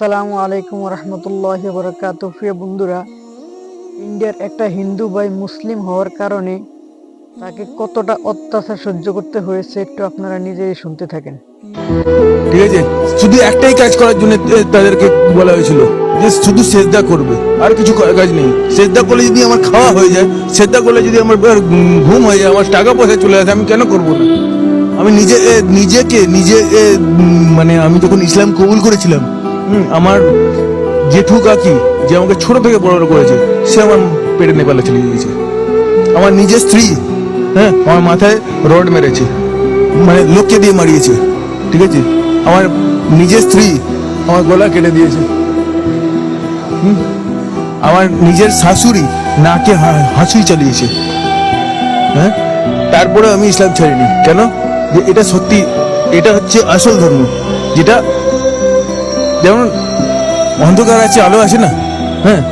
আসসালামু আলাইকুম রহমতুল্লাহ বরকাত বন্ধুরা, ইন্ডিয়ার একটা হিন্দু ভাই মুসলিম হওয়ার কারণে তাকে কতটা অত্যাচার সহ্য করতে হয়েছে একটু আপনারা নিজেই শুনতে থাকেন। ঠিক আছে, শুধু একটাই কাজ করার জন্য তাদেরকে বলা হয়েছিল যে শুধু সেজদা করবে, আর কিছু কাজ নেই। সেজদা করলে যদি আমার খাওয়া হয়ে যায়, সেজদা করলে যদি আমার ঘুম হয়ে যায়, আমার টাকা পয়সা চলে আসে, আমি কেন করব না? আমি নিজে নিজেকে, নিজে মানে আমি যখন ইসলাম কবুল করেছিলাম আমার জেঠু কাকি যে আমাকে ছোট থেকে বড় করেছে, সে আমার পেটে নেপালে চলে গিয়েছে। আমার নিজের স্ত্রী হ্যাঁ আমার মাথায় রড মেরেছে মানে লোককে দিয়ে মারিয়েছে, ঠিক আছে? আমার নিজের স্ত্রী আমার গলা কেটে দিয়েছে? আমার নিজের শাশুড়ি নাকে হাসুই চালিয়েছে। হ্যাঁ তারপরে আমি ইসলাম ছাড়িনি কেন? যে এটা সত্যি, এটা হচ্ছে আসল ধর্ম, যেটা যেমন অন্ধকার আছে, আলো আছে না? হ্যাঁ।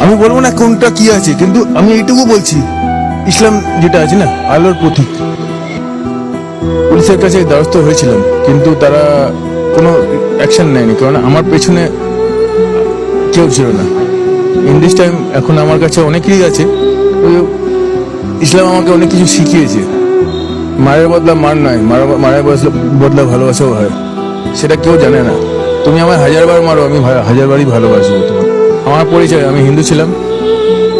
আমি বলব না কোনটা কি আছে, কিন্তু আমি এইটুকু বলছি, ইসলাম যেটা আছে না, আলোর প্রতীক। পুলিশের কাছে দ্বারস্থ হয়েছিলাম, কিন্তু তারা কোনো অ্যাকশন নেয়নি, কারণ আমার পেছনে কেউ ছিল না। ইন দিস টাইম এখন আমার কাছে অনেকেই আছে ইসলাম আমাকে অনেক কিছু শিখিয়েছে। মায়ের বদলা মার নয়, মারা- মায়ের বদলা ভালোবাসাও হয়, সেটা কেউ জানে না। তুমি আমার হাজারবার মারো আমি হাজারবারই ভালোবাসবো তোমার আমার পরিচয় আমি হিন্দু ছিলাম।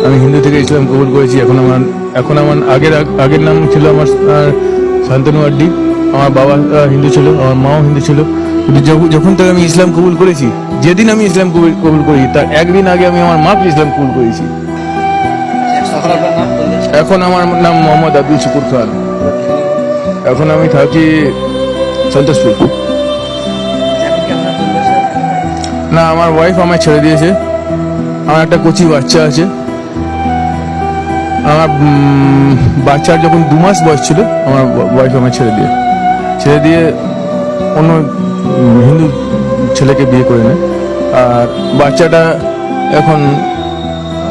আমি হিন্দু থেকে ইসলাম কবুল করেছি। এখন আমার এখন আমার আগের আগের নাম ছিল আমার শান্তনু আড্ডি। আমার বাবা হিন্দু ছিল আমার মাও হিন্দু ছিল। কিন্তু যখন থেকে আমি ইসলাম কবুল করেছি যেদিন আমি ইসলাম কবুল কবুল করেছি তার একদিন আগে আমি আমার মাকে ইসলাম কবুল করেছি। এখন আমার নাম মোহাম্মদ আব্দুল শুকুর খান। এখন আমি থাকি সন্তোষপুর। না, আমার ওয়াইফ আমায় ছেড়ে দিয়েছে। আমার একটা কচি বাচ্চা আছে। আমার বাচ্চার যখন দু মাস বয়স ছিল, আমার ওয়াইফ আমায় ছেড়ে দিয়ে। ছেড়ে দিয়ে অন্য হিন্দু ছেলেকে বিয়ে করে নেয়। আর বাচ্চাটা এখন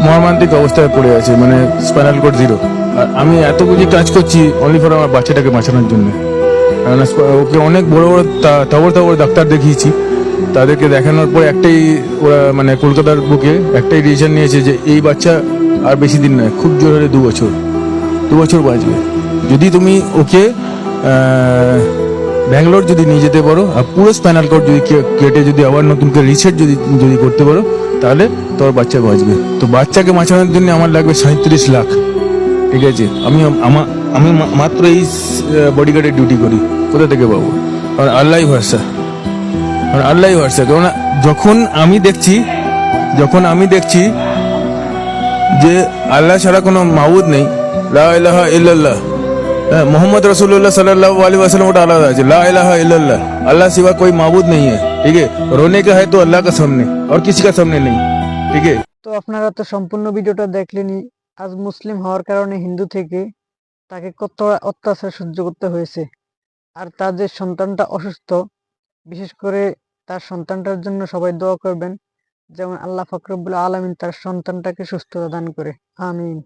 মর্মান্তিক অবস্থায় পড়ে আছে মানে স্পাইনাল কোড জিরো আর আমি এত বুঝি কাজ করছি অনলি ফর আমার বাচ্চাটাকে বাঁচানোর জন্য। ওকে অনেক বড় বড় তা- তাবড় তাবড় ডাক্তার দেখিয়েছি। তাদেরকে দেখানোর পর একটাই ওরা মানে কলকাতার বুকে একটাই ডিসিশন নিয়েছে যে এই বাচ্চা আর বেশি দিন নয়, খুব জোর হলে দু বছর দু বছর বাঁচবে। যদি তুমি ওকে ব্যাঙ্গালোর যদি নিয়ে যেতে পারো আর পুরো স্পাইনাল কোড যদি কেটে যদি আবার নতুন করে রিসার্চ যদি যদি করতে পারো, তাহলে তোর বাচ্চা বাঁচবে। তো বাচ্চাকে বাঁচানোর জন্য আমার লাগবে সাঁত্রিশ লাখ। ঠিক আছে? আমি আমার আমি মাত্র এই বডিগার্ডের ডিউটি করি। কোথা থেকে পাবো? আর আল্লাহ কারণ আল্লাহ ভরসা কারণ যখন আমি দেখছি যখন আমি দেখছি যে আল্লাহ ছাড়া কোনো মাবুদ নেই লা ইলাহা ইল্লাল্লাহ হ্যাঁ, মোহাম্মদ রসুল্লাহ সাল্লাহ আলী वसल्लम ওটা আলাদা আছে লা ইলাহা ইল্লাল্লাহ अल्लाह सिवा कोई माबूद नहीं है ठीक है रोने का है तो अल्लाह का सामने और किसी का सामने नहीं ठीक है তো আপনারা তো সম্পূর্ণ ভিডিওটা দেখলেনই আজ মুসলিম হওয়ার কারণে হিন্দু থেকে তাকে কত অত্যাচার সহ্য করতে হয়েছে আর তার যে সন্তানটা অসুস্থ বিশেষ করে তার সন্তানটার জন্য সবাই দোয়া করবেন। যেমন আল্লাহ ফকরবুল আলমিন তার সন্তানটাকে সুস্থতা দান করে। আমিন।